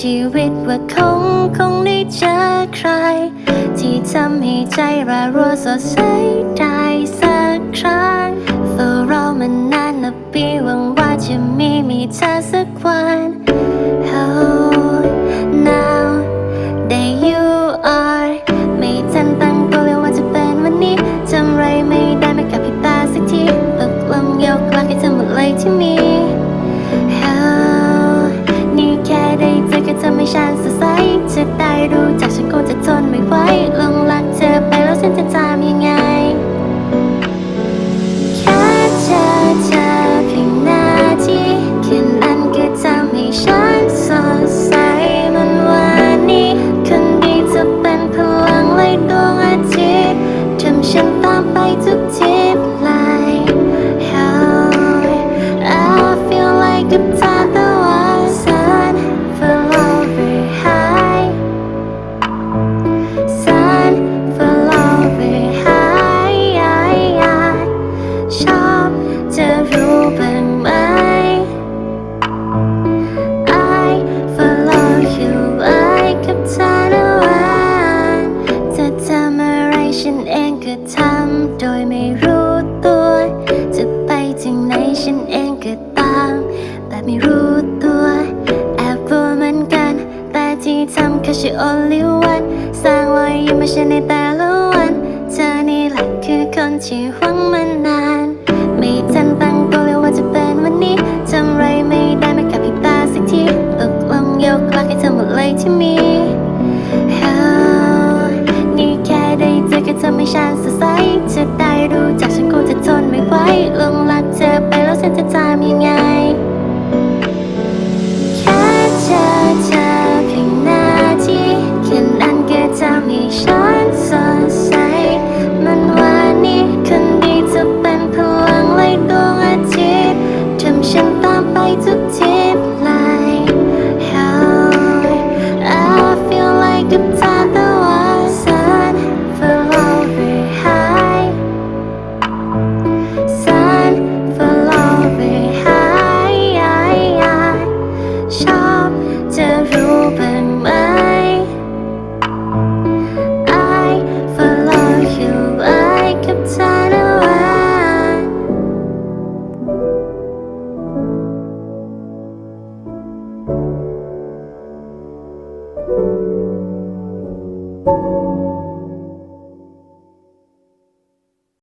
ชีวิตว่าคงคงได้เจอใคร ที่ทำให้ใจรารัวสดใสได้สักครั้งเฝ้ารอมานานนับปีหวังว่าจะมีมีเธอสักวัน ทุกที ที่ทำแค่ชื่อ only one สร้างรอยยิ้มให้ฉันในแต่ละวัน เธอนี่แหละคือคนที่หวังมานาน ไม่ทันตั้งตัวเลยว่าจะเป็นวันนี้ทำไรไม่ได้ไม่กับพริบตาสักทีตกลงยกลักให้เธอหมดเลยที่มี Oh นี่แค่ได้เจอก็ทำให้ฉันสดใสจะได้รู้จักฉันคงจะทนไม่ไหวลงรักเธอไปแล้วฉันจะทำยังไง